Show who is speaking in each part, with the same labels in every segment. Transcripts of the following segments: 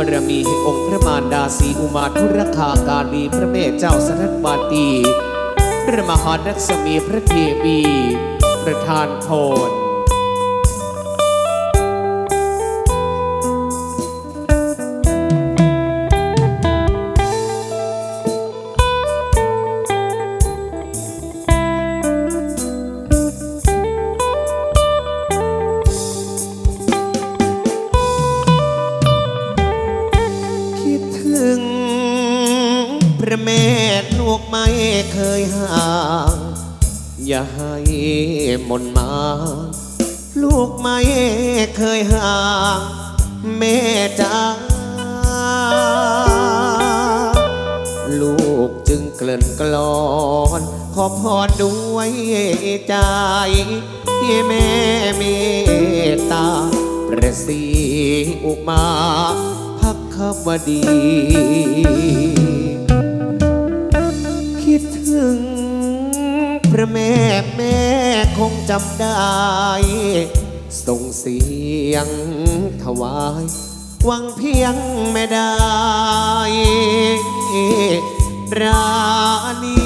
Speaker 1: ารมีแห่งองค์พระมารดาสีอุมาทุรคาการีพระเมธเจ้าสนัตบาตี พระมหานักสมีพระเทวีประธานพร ระแม่ลูกไม่เคยห่าง อย่าให้มนมา ลูกไม่เคยห่าง แม่จ้าลูกจึงเกลื่อนกลอน ขอพรด้วยใจที่แม่เมตตา ประสีอุมาพักขวดีคิดถึ งพระแม่แม่คงจำได้ ส่งเสียงถวายหวังเพียงไม่ได้ รานี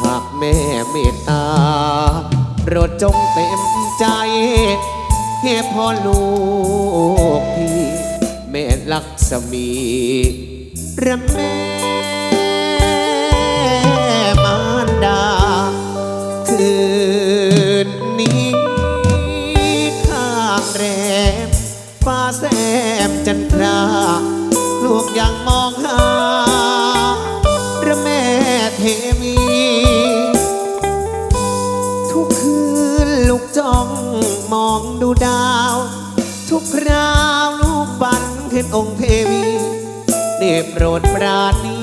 Speaker 1: หากแม่เมตตาโปรดจงเต็มใจให้พ่อลูกพี่ แม่ลักษมีระแม่ แรมฟ้าแซมจันทรา ลูกยังมองหาพระแม่เทวี ทุกคืนลูกจ้องมองดูดาว ทุกคราวลูกฝันเห็นองค์เทวีได้โปรดปราณี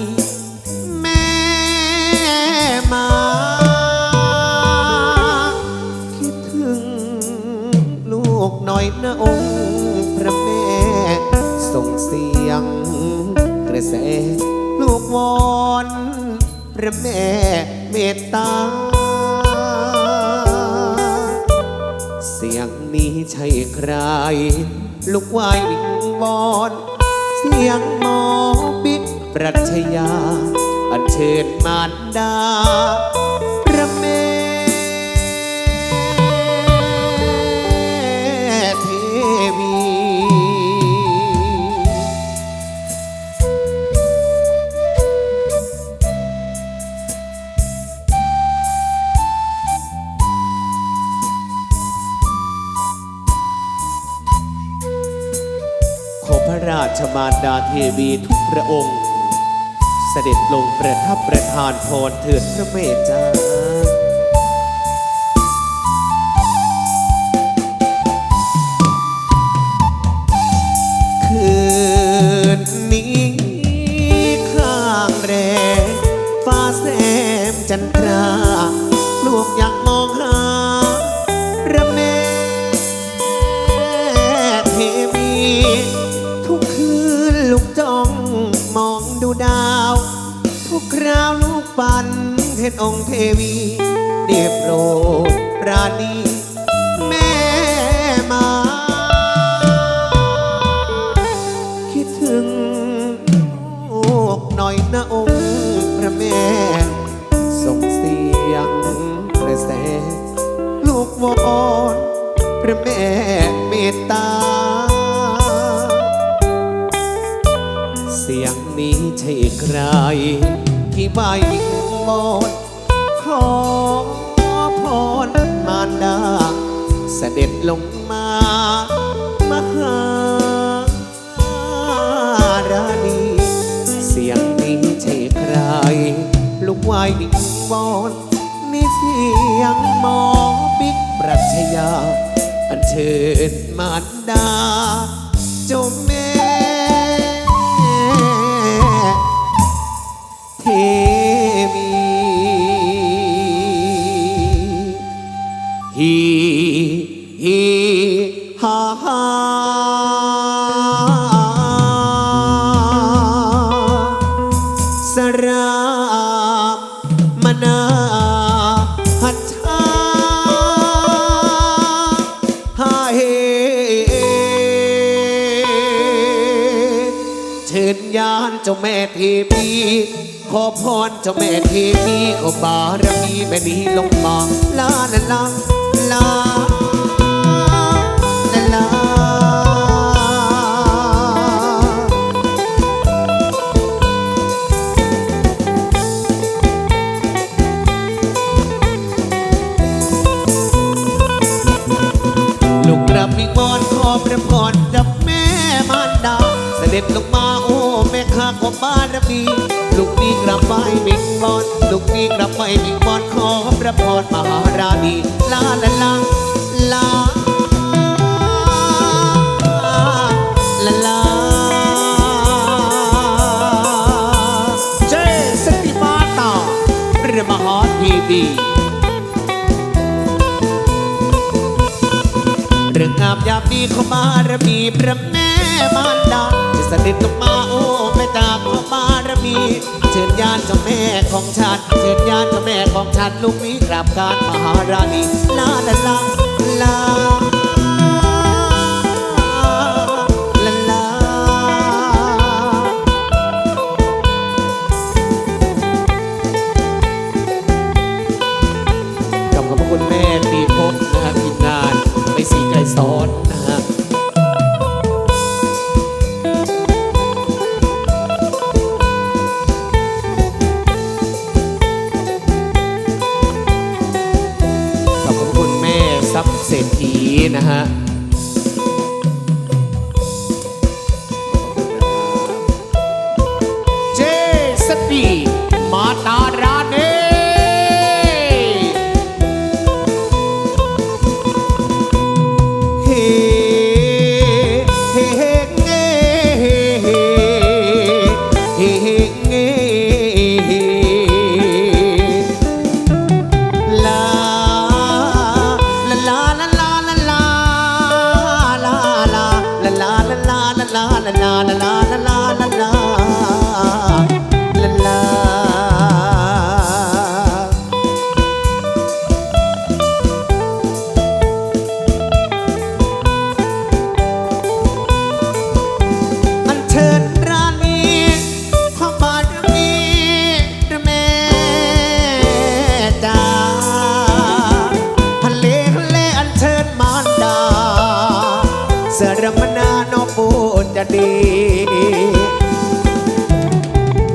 Speaker 1: อยนะองค์พระแม่ส่งเสียงกระแสลูกวอนพระแม่เมตตา เสียงนี้ใช่ใคร ลูกวายวิงวอน เสียงหมอบิ๊กปรัชญาอันเชิญมารดา ราชมารดาเทวีทุกพระองค์ เสด็จลงประทับประทานพรเถิดพระเมตจ้า ดูดาว ทุกคราวลูกฝันเห็นองค์เทวีเดียบโรดปราณีแม่มา คิดถึงลูกหน่อยนะองค์พระแม่ ส่งเสียงกระแส ลูกวอนพระแม่เมตตา ใช่ใคร ที่ใบวิงวอนขอพรมารดาเสด็จลงมา มหาราณีเสียงนี้ใช่ใคร ลูกวายวิงวอนนี่เสียงหมอบิ๊กปรัชญาอันเชิญมารดาเจ้าแม่ จ้าแม่เทพีขอพรเจ้าแม่เทพีขอบารมีแม่นี้ลงมาลาลาลาลาลาลาลูกกระมิงมอนขอพระพรดับแม่มารดาเสด็จลงมา บารมีลูกนี้กลับไปมิงบอนลูกนี้กลับไปมิงบอนขอพระพรมหาราณีลาลาลาลาลาลาเจสติมาตาพระมหาทีดีเรื่องงามยามดีขอมารมีพระแม่มารดาจะเสด็จลงมาโอ้ นี้ เชิญญาณเจ้าแม่ของฉัน เชิญญาติเจ้าแม่ของฉันลูกนี้กราบการมหาราณีลาลาลาลาลาลาขอบคุณแม่ปีพบนะฮะพิงานไม่สีไกลซ้อนนะ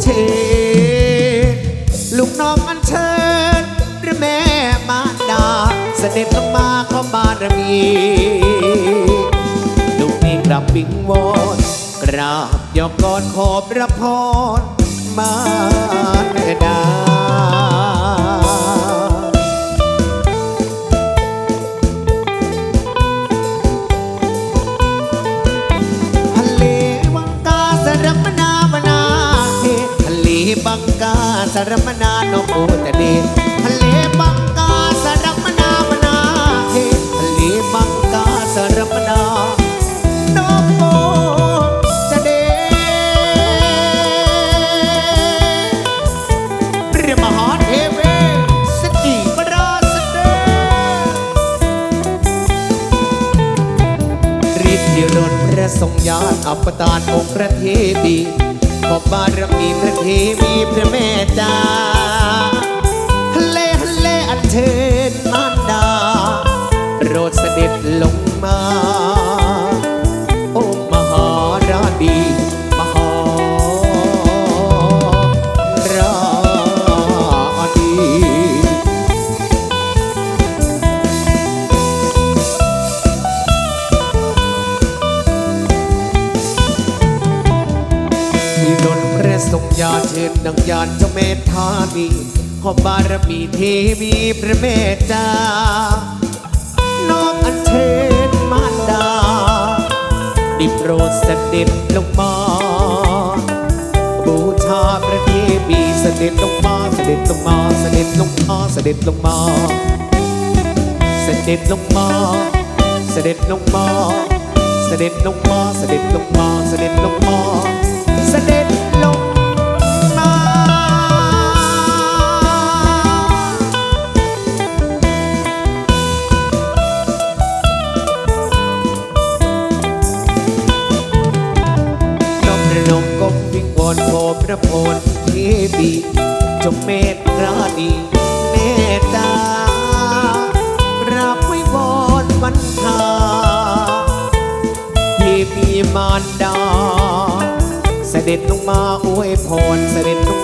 Speaker 1: เชลูกน้องอันเชิญพระแม่มารดา เสด็จลงมาเข้าบารมีลูกนี้กลับวิงวอนกราบยกกอดขอบพระพรมาดา บังกาสารมนาโนโอตะเด ขอบารมีเทวีพระแม่จ้าน้อมอัญเชิญมารดาด้โปรดเสด็จลงมา บูชาพระเทวีเสด็จลงมา เสด็จลงมา เสด็จลงมา เสด็จลงมา เสด็จลงมา เสด็จลงมา เสด็จลงมา เสด็จลงมา เสด็จลงมาารดา เสด็จลงมาอวยพรเสด็จลง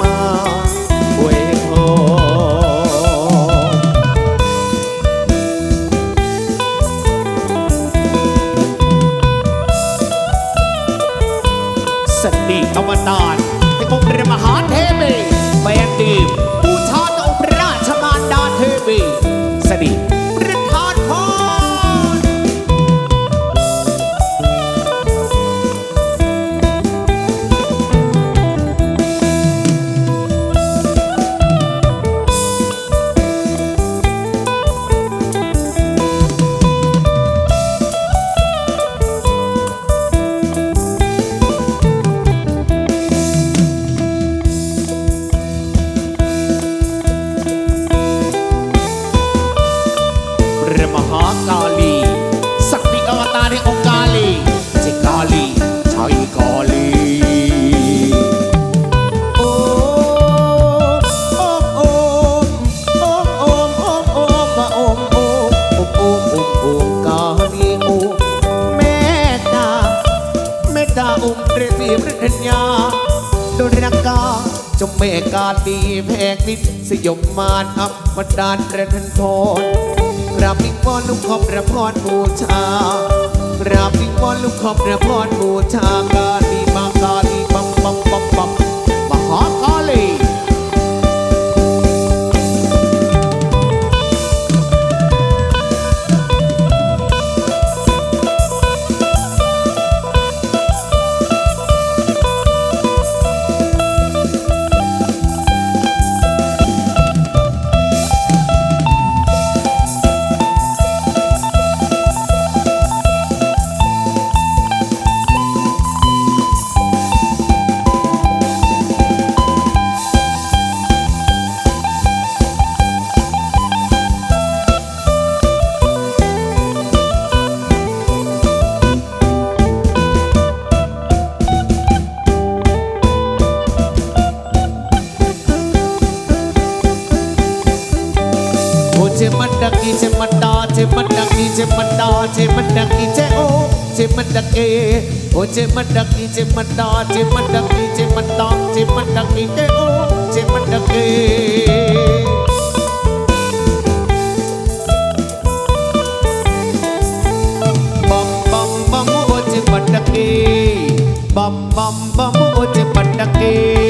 Speaker 1: จงเมกาดีแพงนิดสยบมานอับบันดาลประทันพรกราบวิงวอนลูกขอบพระพรบูชากราบวิงวอนลูกขอบพระพรบูชากาดีบางกาดีบัมบัมบัมบัมมหากา โอเจมันดักอีเจมันดาเจมันดักอีเจมันดาเจมันดักอีเจโอเจมันดักเอโอเจมันดักอีเจมันดาเจมันดักอีเจมันดาเจมันดักอีเจโอเจมันดักเอบัมบัมบัมโอเจมันดักเอบัมบัมบัมโอเจมันดักเอ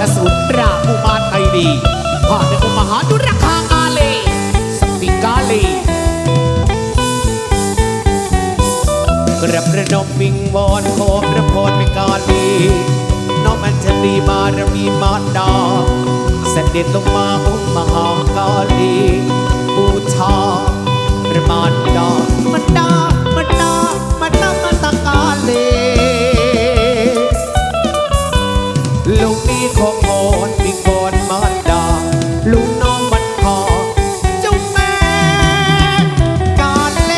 Speaker 1: ดื่มเลือดอสูรปราบอุมารไทยดีผ่านในองมหาดุรคากาเลสติกาเลกระประนมวิงวอนขอพระพรเป็นกาลีน้องมันจะดีบารมีมาดาเสด็จลงมาองค์มหากาลีบูชาพระมารดามันดามันดา ลูกนี้ขอพรมีกรมารดาลูกน้องมันขอเจ้าแม่กาเล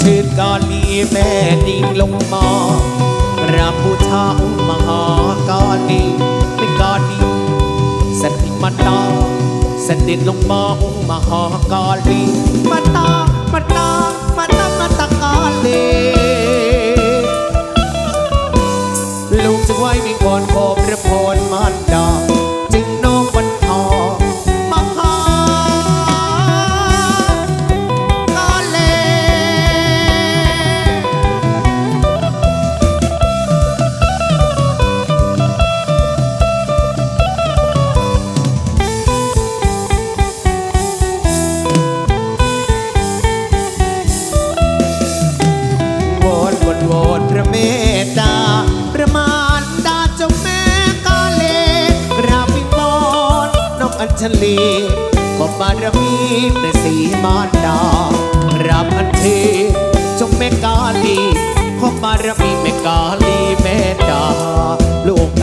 Speaker 1: ชื่อกาลีแม่ดิ่งลงมาก ระบูชาอุมหอกอดดีไม่กอดดีสถิมาตองสนิทลงมออมาหอกอดดีมาตองมาตองมาตองมาตอกอลีลูกจะไว้มีคนโคบระพนมันดอง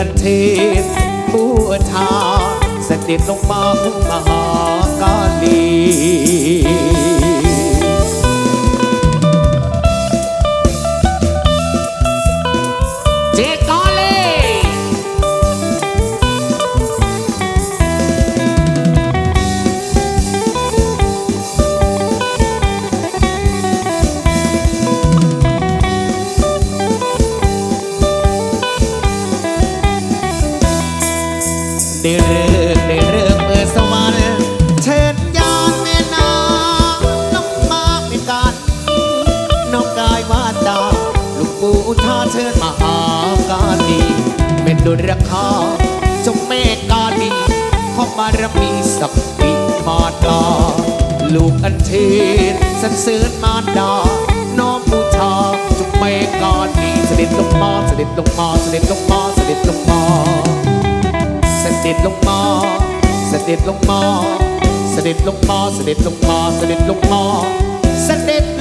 Speaker 1: นเทศบูชาเสด็จลงมาอุ้มมหากาลี ดุลราคาจงแม่กาลีขอบารมีสักปีมาดาลูกอันเทนสรรเสริญมารดาน้อมบูชาจงแม่กาลีเสด็จลงมาเสด็จลงมาเสด็จลงมาเสด็จลงมาเสด็จลงมาเสด็จลงมาเสด็จลงมาเสด็จลงมาเสด็จลงมาเสด็จ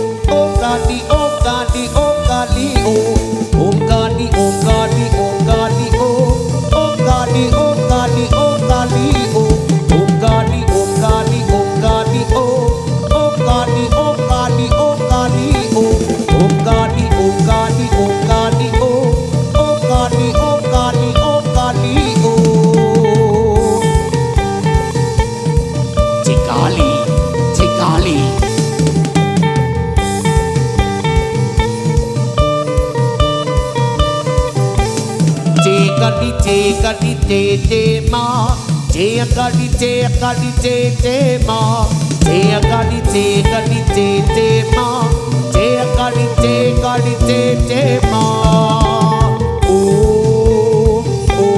Speaker 1: เจกะดิเจเจมาเจกะดิเจกะดิเจเจมาเจกะดิเจกะดิเจเจมาโอ้โอ้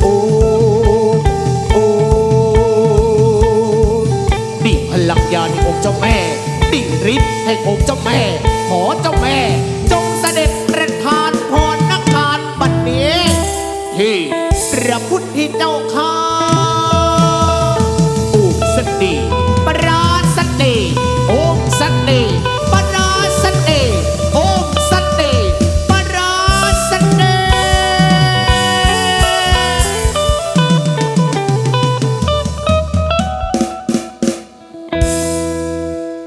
Speaker 1: โอ้โอ้ดิพลังยาในองค์เจ้าแม่ดิ่งฤทธิ์ให้องค์เจ้าแม่ขอเจ้าแม่